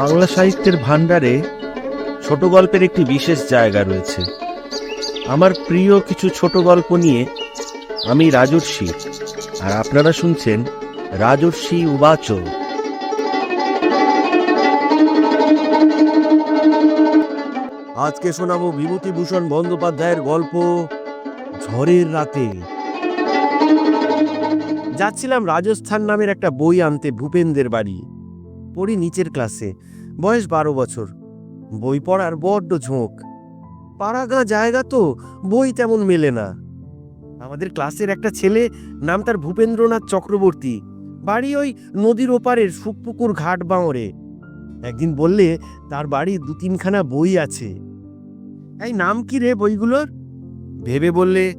বাংলা সাহিত্যের ভাণ্ডারে ছোট গল্পের একটি বিশেষ জায়গা রয়েছে। আমার প্রিয় কিছু ছোট গল্প নিয়ে আমি রাজর্ষি, আর আপনারা শুনছেন রাজর্ষি উবাচ আজকে শোনাবো বিভূতিভূষণ বন্দ্যোপাধ্যায়ের গল্প ঝড়ের রাতে। যাচ্ছিলাম রাজস্থান নামের একটা বই আনতে ভূপেন্দ্রের বাড়ি। পড়ি নিচের ক্লাসে। বয়স বারো বছর। বই পড়ার বড্ড ঝোঁক। পাড়াগাঁ জায়গা তো, বই তেমন মেলে না। আমাদের ক্লাসের একটা ছেলে, নাম তার ভূপেন্দ্রনাথ চক্রবর্তী। বাড়ি ওই নদীর ওপারের সুকপুকুর ঘাট বাঁড়ে একদিন বললে, তার বাড়ি দু তিনখানা বই আছে। এই নাম কি রে বইগুলোর? ভেবে বললে,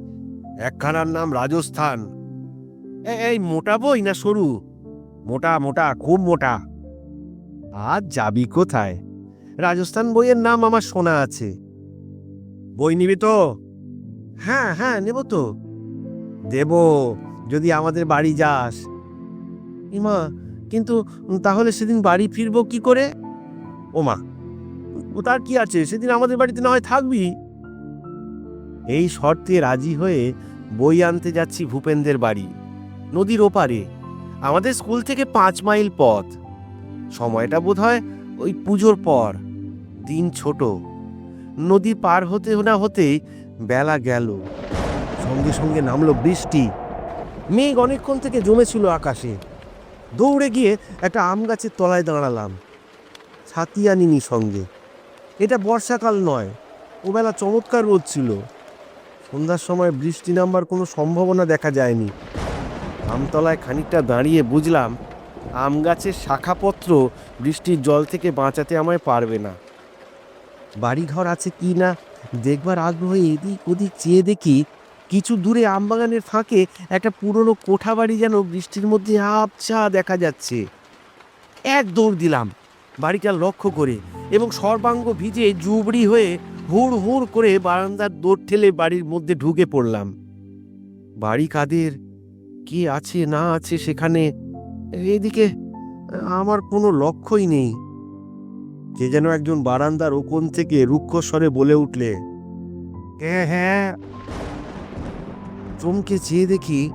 একখানার নাম রাজস্থান। এই মোটা বই না সরু? মোটা মোটা, খুব মোটা। আজ যাবি কোথায়? রাজস্থান বইয়ের নাম আমার শোনা আছে। বই নিবি তো? হ্যাঁ হ্যাঁ নেব তো। দেব, যদি আমাদের বাড়ি যাস। ইমা, কিন্তু তাহলে সেদিন বাড়ি ফিরবো কি করে? ওমা, তার কি আছে? সেদিন আমাদের বাড়িতে না হয় থাকবি? এই শর্তে রাজি হয়ে বই আনতে যাচ্ছি ভূপেন্দ্রের বাড়ি, নদীর ওপারে। আমাদের স্কুল থেকে পাঁচ মাইল পথ। সময়টা বোধ হয় ওই পুজোর পর, দিন ছোট। নদী পার হতে না হতেই বেলা গেল। সঙ্গে সঙ্গে নামলো বৃষ্টি। মেঘ অনেকক্ষণ থেকে জমেছিল আকাশে। দৌড়ে গিয়ে একটা আম গাছের তলায় দাঁড়ালাম। ছাতি আনিনি সঙ্গে। এটা বর্ষাকাল নয়, ওবেলা চমৎকার রোদ ছিল। সন্ধ্যার সময় বৃষ্টি নামবার কোনো সম্ভাবনা দেখা যায়নি। আমতলায় খানিকটা দাঁড়িয়ে বুঝলাম আম গাছের শাখাপত্র বৃষ্টির জল থেকে বাঁচাতে আমায় পারবে না। বাড়িঘর আছে কি না, দেখবার আগ্রহে এদিক ওদিক চেয়ে দেখি কিছু দূরে আমবাগানের ফাঁকে একটা পুরনো কোঠা বাড়ি যেন বৃষ্টির মধ্যে আবছা দেখা যাচ্ছে। এক দৌড় দিলাম, বাড়িটা লক্ষ্য করে এবং সর্বাঙ্গ ভিজে জুবড়ি হয়ে হুড় হুড় করে বারান্দার দৌড় ঠেলে বাড়ির মধ্যে ঢুকে পড়লাম। বাড়ি কাদের, কে আছে না আছে সেখানে এদিকে আমার কোনো লক্ষ্যই নেই। যে যেন একজন বারান্দার ওকন থেকে রুক্ষ স্বরে বলে উঠলে হ্যাঁ হ্যাঁ? চমকে চেয়ে দেখি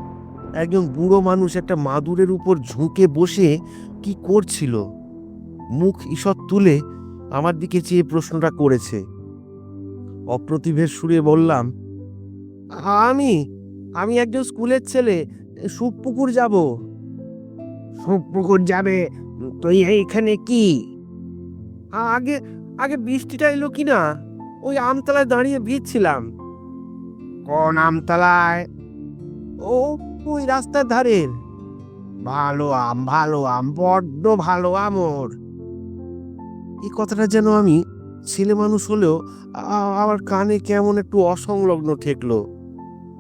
একজন বুড়ো মানুষ একটা মাদুরের উপর ঝুঁকে বসে কি করছিল। মুখ ঈষৎ তুলে আমার দিকে চেয়ে প্রশ্নটা করেছে। অপ্রতিভের সুরে বললাম, আমি আমি একজন স্কুলের ছেলে, সুপুকুর যাব। সুপুকুর যাবে। তুই এইখানে কি? আগে আগে বৃষ্টিটা এলো কি না? ওই আমতলায় দাঁড়িয়ে ভিজছিলাম। কোন আমতলায়? ও ওই রাস্তার ধারের ভালো আম ভালো আম বড্ড ভালো আমর। এই কথাটা যেন আমি ছেলে মানুষ হলেও আমার কানে কেমন একটু অসংলগ্ন ঠেকলো।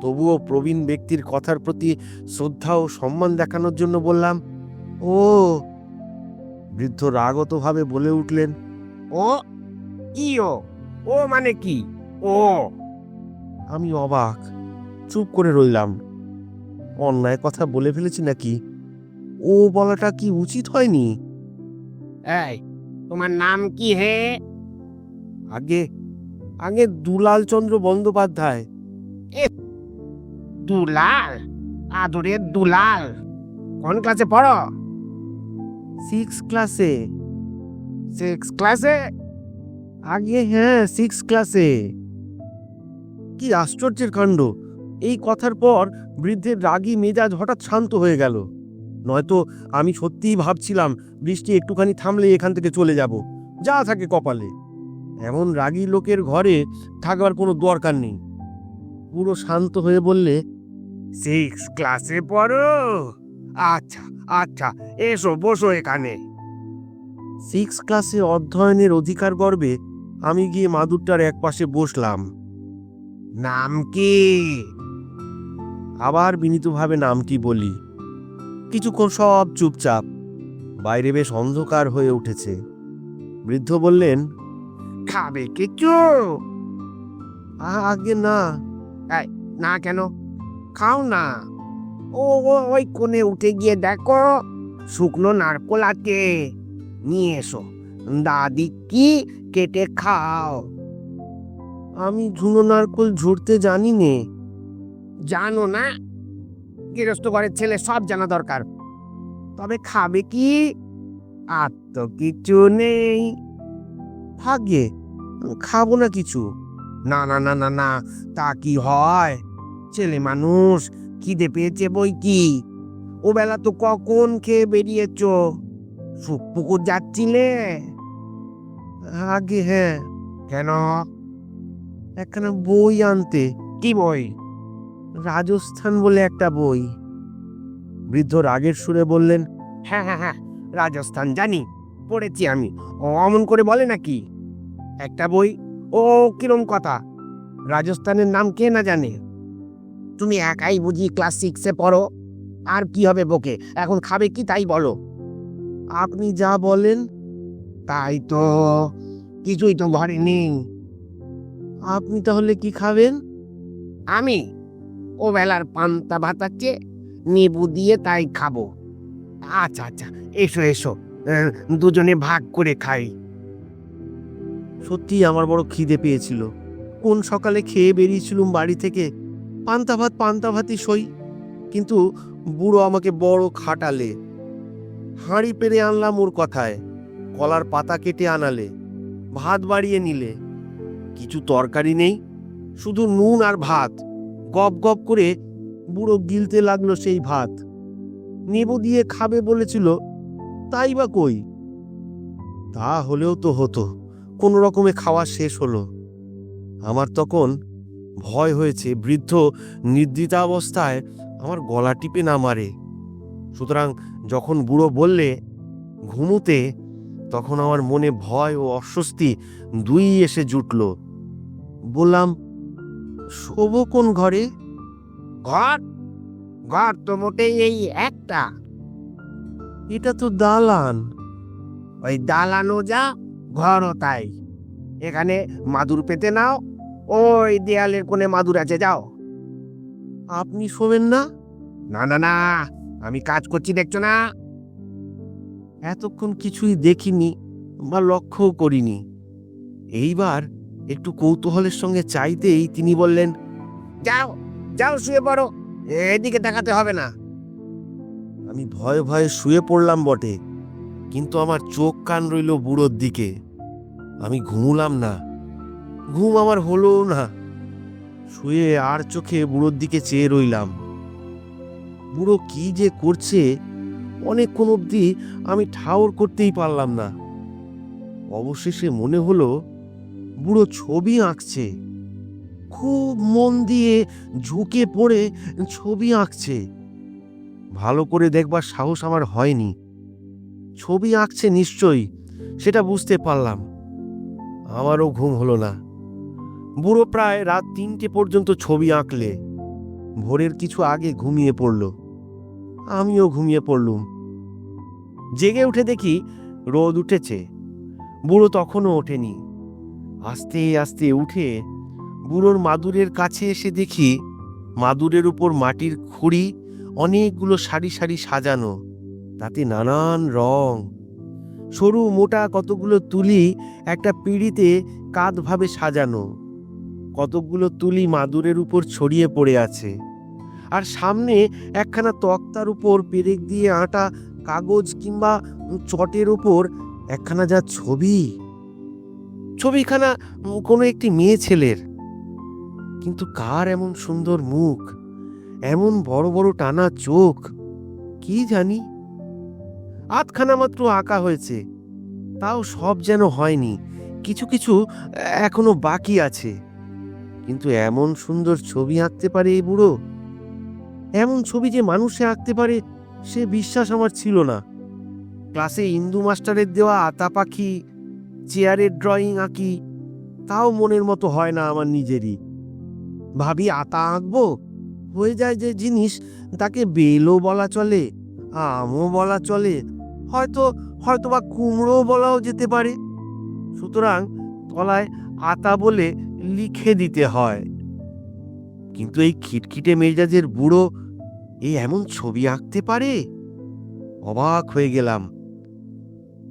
তবুও প্রবীণ ব্যক্তির কথার প্রতি শ্রদ্ধা ও সম্মান দেখানোর জন্য বললাম ও। বৃদ্ধ রাগতভাবে বলে উঠলেন ও কি ও? ও মানে কি? ও। আমি অবাক চুপ করে রইলাম। অন্যায় কথা বলে ফেলেছি নাকি? ও বলাটা কি উচিত হয়নি? এই তোমার নাম কি হে? আগে আগে দুলাল চন্দ্র বন্দ্যোপাধ্যায় দুলাল? আদরের দুলাল। কোন ক্লাসে পড়ো? সিক্স ক্লাসে সিক্স ক্লাসে আগে হ্যাঁ সিক্স ক্লাসে কি আশ্চর্যের কাণ্ড। এই কথার পর বৃদ্ধের রাগী মেজাজ হঠাৎ শান্ত হয়ে গেল। নয়তো আমি সত্যিই ভাবছিলাম বৃষ্টি একটুখানি থামলে এখান থেকে চলে যাব। যা থাকে কপালে। এমন রাগী লোকের ঘরে থাকবার কোনো দরকার নেই। পুরো শান্ত হয়ে বললে সিক্স ক্লাসে পড়ো? আচ্ছা আচ্ছা এসো বসো এখানে। সিক্স ক্লাসে অধ্যয়নের অধিকার গর্বে আমি গিয়ে মাদুরটার এক পাশে বসলাম। নাম কি? আবার বিনীতভাবে নামটি বলি। কিছুক্ষণ সব চুপচাপ। বাইরে বেশ অন্ধকার হয়ে উঠেছে। বৃদ্ধ বললেন খাবে কিছু? "আ- আগে না। না কেন? খাও না। ও ওই কোণে উঠে গিয়ে দেখো শুকনো নারকোল আছে। নিয়ে এসো। দাদি, কি কেটে খাও? আমি ঝুনো নারকোল ঝুড়তে জানি নে জানো না? গৃহস্থ ঘরের ছেলে সব জানা দরকার। তবে খাবে কি? আর তো কিছু নেই। ভাগ্যে খাব না কিছু। না না না না না, তা কি হয়? ছেলে মানুষ খিদে পেয়েছে বই কি? ও বেলা তো কখন খেয়ে বেরিয়েছ? পুকুর যাচ্ছিলে? আগে হ্যাঁ। কেন? একখানা বই আনতে। কি বই? রাজস্থান বলে একটা বই। বৃদ্ধ রাগের সুরে বললেন হ্যাঁ হ্যাঁ হ্যাঁ রাজস্থান জানি পড়েছি আমি। ও অমন করে বলে নাকি? একটা বই? ও কিরম কথা? রাজস্থানের নাম কে না জানে? তুমি একাই বুঝি ক্লাস সিক্সে পড়ো। আর কি হবে বকে? এখন খাবে কি তাই বলো। আপনি যা বলেন, তাই তো। কিছুই তো ঘরে নেই। আপনি তাহলে কি খাবেন? আমি ও বেলার পান্তা ভাত নেবু দিয়ে তাই খাব। আচ্ছা আচ্ছা এসো এসো। দুজনে ভাগ করে খাই। সত্যি আমার বড় খিদে পেয়েছিল। কোন সকালে খেয়ে বেরিয়েছিলুম বাড়ি থেকে পান্তা ভাত পান্তা ভাতই সই। কিন্তু বুড়ো আমাকে বড় খাটালে, হাঁড়ি পেরে আনলাম ওর কথায়, কলার পাতা কেটে আনালে, ভাত বাড়িয়ে নিলে। কিছু তরকারি নেই, শুধু নুন আর ভাত। গপ গপ করে বুড়ো গিলতে লাগল সেই ভাত। নেবু দিয়ে খাবে বলেছিল, তাই বা কই? তা হলেও তো হতো, কোনো রকমে খাওয়া শেষ হলো। আমার তখন ভয় হয়েছে বৃদ্ধ নিদ্রিতাবস্থায় আমার গলা টিপে না মারে। সুতরাং যখন বুড়ো বললে ঘুমুতে তখন আমার মনে ভয় ও অস্বস্তি দুই এসে জুটল। বললাম শোভ কোন ঘরে? ঘর? ঘর তো মোটেই এই একটা। এটা তো দালান। ওই দালানো যা ঘরও তাই। এখানে মাদুর পেতে নাও ওই দেয়ালের কোণে মাদুর আছে যাও। আপনি শোবেন না? না না না আমি কাজ করছি দেখছ না? এতক্ষণ কিছুই দেখিনি বা লক্ষ্যও করিনি। এইবার একটু কৌতূহলের সঙ্গে চাইতেই তিনি বললেন যাও যাও শুয়ে পড়ো। এদিকে দেখাতে হবে না। আমি ভয়ে ভয়ে শুয়ে পড়লাম বটে কিন্তু আমার চোখ কান রইল বুড়োর দিকে। আমি ঘুমুলাম না। ঘুম আমার হলো না। শুয়ে আর চোখে বুড়োর দিকে চেয়ে রইলাম। বুড়ো কি যে করছে, অনেকক্ষণ অবধি আমি ঠাউর করতেই পারলাম না। অবশেষে মনে হলো, বুড়ো ছবি আঁকছে। খুব মন দিয়ে ঝুঁকে পড়ে ছবি আঁকছে। ভালো করে দেখবার সাহস আমার হয়নি। ছবি আঁকছে নিশ্চয়ই, সেটা বুঝতে পারলাম। আমারও ঘুম হলো না। বুড়ো প্রায় রাত তিনটে পর্যন্ত ছবি আঁকলে। ভোরের কিছু আগে ঘুমিয়ে পড়ল। আমিও ঘুমিয়ে পড়লুম। জেগে উঠে দেখি রোদ উঠেছে। বুড়ো তখনও ওঠেনি। আস্তে আস্তে উঠে বুড়োর মাদুরের কাছে এসে দেখি মাদুরের উপর মাটির খুঁড়ি অনেকগুলো সারি সারি সাজানো। তাতে নানান রং। সরু মোটা কতগুলো তুলি একটা পিঁড়িতে কাঁধভাবে সাজানো। কতকগুলো তুলি মাদুরের উপর ছড়িয়ে পড়ে আছে। আর সামনে একখানা তক্তার উপর পেরেক দিয়ে আটা কাগজ কিংবা চটের উপর একখানা যা ছবি। ছবিখানা কোনো একটি মেয়ে ছেলের। কিন্তু কার এমন সুন্দর মুখ, এমন বড় বড় টানা চোখ, কি জানি? আধখানা মাত্র আঁকা হয়েছে, তাও সব যেন হয়নি, কিছু কিছু এখনও বাকি আছে। কিন্তু এমন সুন্দর ছবি আঁকতে পারে এই বুড়ো? এমন ছবি যে মানুষে আঁকতে পারে, সে বিশ্বাস আমার ছিল না। ক্লাসে ইন্দু মাস্টারের দেওয়া আতা পাখি, চেয়ারের ড্রয়িং আঁকি, তাও মনের মতো হয় না আমার নিজেরই। ভাবি, আতা আঁকবো? হয়ে যায় যে জিনিস, তাকে বেলও বলা চলে, আমও বলা চলে, হয়তো হয়তো বা কুমড়ো বলাও যেতে পারে। সুতরাং তলায় আতা বলে লিখে দিতে হয়। কিন্তু এই খিটখিটে মেজাজের বুড়ো এই এমন ছবি আঁকতে পারে? অবাক হয়ে গেলাম।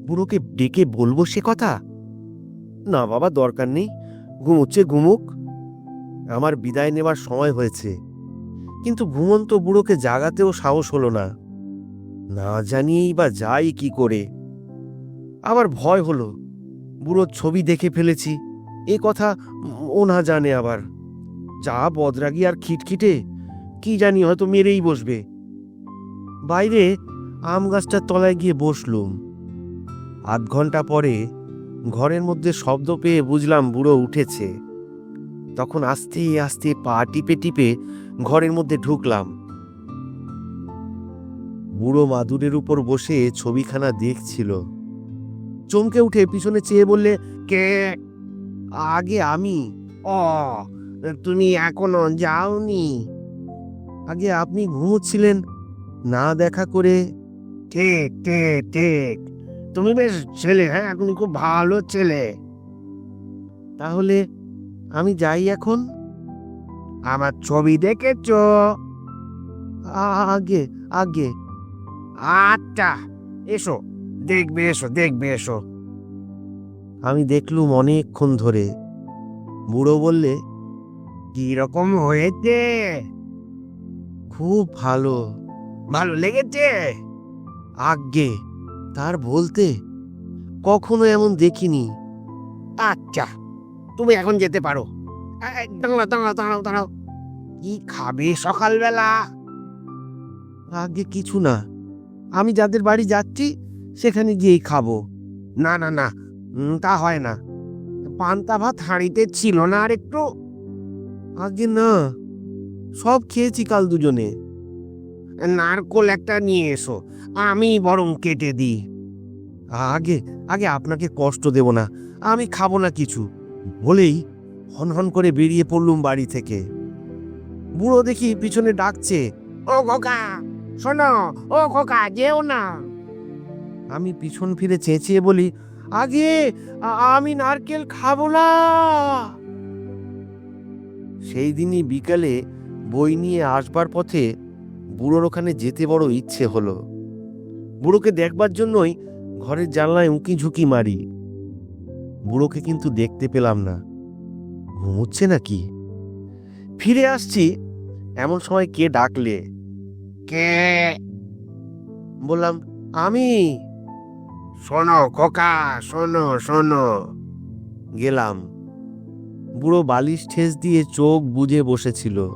বুড়োকে ডেকে বলব সে কথা? না বাবা, দরকার নেই। ঘুমোচ্ছে, ঘুমুক। আমার বিদায় নেবার সময় হয়েছে। কিন্তু ঘুমন্ত বুড়োকে জাগাতেও সাহস হলো না। না জানিয়েই বা যাই কি করে। আবার ভয় হলো। বুড়োর ছবি দেখে ফেলেছি। এ কথা ও না জানে আবার। যা বদরাগি আর খিটখিটে, কি জানি হয়তো মেরেই বসবে। বাইরে আম গাছটার তলায় গিয়ে বসলুম। আধ ঘণ্টা পরে ঘরের মধ্যে শব্দ পেয়ে বুঝলাম বুড়ো উঠেছে। তখন আস্তে আস্তে পা টিপে টিপে ঘরের মধ্যে ঢুকলাম। বুড়ো মাদুরের উপর বসে ছবিখানা দেখছিল। চমকে উঠে পিছনে চেয়ে বললে, কে? আগে আমি। ও তুমি এখনও যাওনি। আগে আপনি ঘুমোচ্ছিলেন, না দেখা করে ঠিক ঠিক ঠিক। তুমি বেশ ছেলে হ্যাঁ তুমি খুব ভালো ছেলে। তাহলে আমি যাই এখন? আমার ছবি দেখেছ? আগে আগে। আচ্ছা এসো, দেখবে এসো দেখবে, এসো। আমি দেখলুম অনেকক্ষণ ধরে বুড়ো বললে কি রকম হয়েছে? খুব ভালো ভালো লেগেছে। আজ্ঞে, তার বলতে কখনো এমন দেখিনি। আচ্ছা তুমি এখন যেতে পারো। দাঁড়াও দাঁড়াও দাঁড়াও দাঁড়াও, কি খাবে সকালবেলা? আগে কিছু না, আমি যাদের বাড়ি যাচ্ছি, সেখানে গিয়েই খাব। না না না তা হয় না। পান্তা ভাত হাঁড়িতে ছিল না আর একটু আগে না, সব খেয়েছি কাল দুজনে। নারকোল একটা নিয়ে এসো, আমি বরং কেটে দিই। আগে আগে আপনাকে কষ্ট দেব না, আমি খাব না কিছু। বলেই হনহন করে বেরিয়ে পড়লুম বাড়ি থেকে। বুড়ো দেখি পিছনে ডাকছে, ও খোকা, শোনো, ও খোকা, যেও না। আমি পিছন ফিরে চেঁচিয়ে বলি আগে আমি নারকেল খাব না। সেই দিনই বিকালে বই নিয়ে আসবার পথে বুড়োর ওখানে যেতে বড় ইচ্ছে হলো। বুড়োকে দেখবার জন্যই ঘরের জানলায় উঁকি ঝুঁকি মারি। বুড়োকে কিন্তু দেখতে পেলাম না। ঘুমোচ্ছে নাকি? ফিরে আসছি, এমন সময় কে ডাকলে? কে? বললাম, আমি। শোনো খোকা শোনো শোনো। গেলাম। বুড়ো বালিশ ঠেস দিয়ে চোখ বুজে বসেছিল।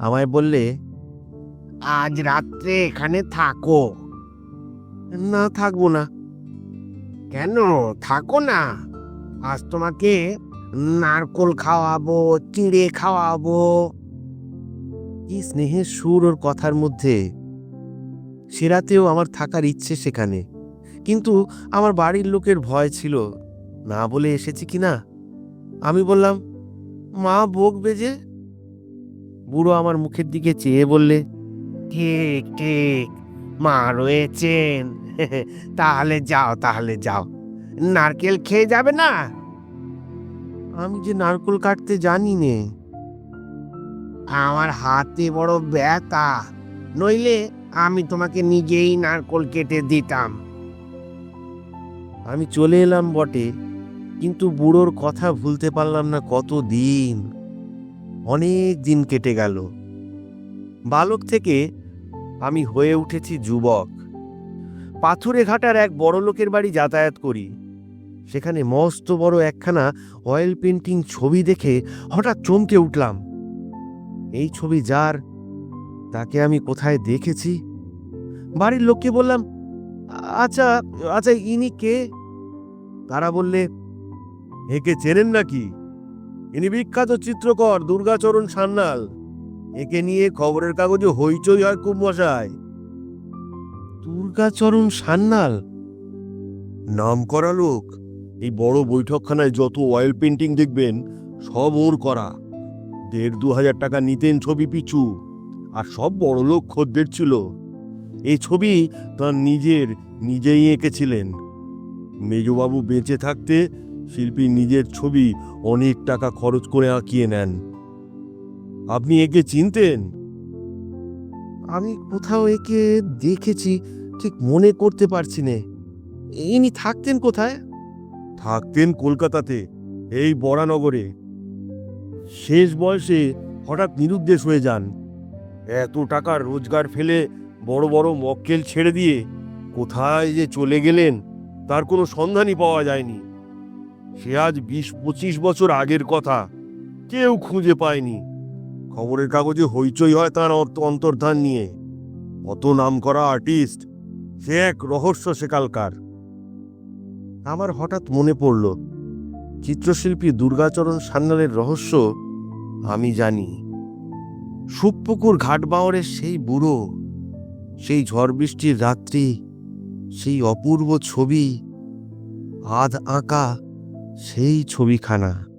আমায় বললে আজ রাত্রে এখানে থাকো। না থাকব না। কেন? থাকো না। আজ তোমাকে নারকোল খাওয়াবো চিড়ে খাওয়াবো। কি স্নেহের সুর ওর কথার মধ্যে? সে রাতেও আমার থাকার ইচ্ছে সেখানে। কিন্তু আমার বাড়ির লোকের ভয় ছিল। না বলে এসেছি কি না? আমি বললাম, মা বকবে যে? বুড়ো আমার মুখের দিকে চেয়ে বললে, ঠিক ঠিক, মা রয়েছেন। তাহলে যাও তাহলে যাও। নারকেল খেয়ে যাবে না? আমি যে নারকেল কাটতে জানি নে। আমার হাতে বড় ব্যথা। নইলে আমি তোমাকে নিজেই নারকোল কেটে দিতাম। আমি চলে এলাম বটে, কিন্তু বুড়োর কথা ভুলতে পারলাম না কত দিন অনেক দিন কেটে গেল। বালক থেকে আমি হয়ে উঠেছি যুবক। পাথুরে ঘাটার এক বড় লোকের বাড়ি যাতায়াত করি। সেখানে মস্ত বড় একখানা অয়েল পেন্টিং ছবি দেখে হঠাৎ চমকে উঠলাম। এই ছবি যার, তাকে আমি কোথায় দেখেছি? বাড়ির লোককে বললাম আচ্ছা আচ্ছা ইনি কে? তারা বললে একে চেনেন নাকি? ইনি বিখ্যাত চিত্রকর দুর্গাচরণ সান্যাল। একে নিয়ে খবরের কাগজে হইচই হয় খুব মশায় দুর্গাচরণ সান্যাল? নাম করা লোক এই বড় বৈঠকখানায় যত অয়েল পেন্টিং দেখবেন সব ওর করা। দেড় দু হাজার টাকা নিতেন ছবি পিছু আর সব বড় লোক খদ্দের ছিল। এই ছবি তার নিজের নিজেই এঁকেছিলেন। মেজবাবু বেঁচে থাকতে শিল্পী নিজের ছবি অনেক টাকা খরচ করে আঁকিয়ে নেন। আপনি একে চিনতেন? আমি কোথাও একে দেখেছি ঠিক মনে করতে পারছি নে। ইনি থাকতেন কোথায়? থাকতেন কলকাতাতে এই বরানগরে। শেষ বয়সে হঠাৎ নিরুদ্দেশ হয়ে যান। এত টাকা রোজগার ফেলে বড় বড় মক্কেল ছেড়ে দিয়ে কোথায় যে চলে গেলেন, তার কোনো সন্ধানই পাওয়া যায়নি। সে আজ বিশ পঁচিশ বছর আগের কথা, কেউ খুঁজে পায়নি। খবরের কাগজে হইচই হয় তার অন্ত- অন্তর্ধান নিয়ে। অত নামকরা আর্টিস্ট, সে এক রহস্য সেকালকার। আমার হঠাৎ মনে পড়ল, চিত্রশিল্পী দুর্গাচরণ সান্যালের রহস্য আমি জানি। সুপুকুর ঘাট সেই বুড়ো সেই ঝড় বৃষ্টির রাত্রি সেই অপূর্ব ছবি আধ আঁকা সেই ছবিখানা।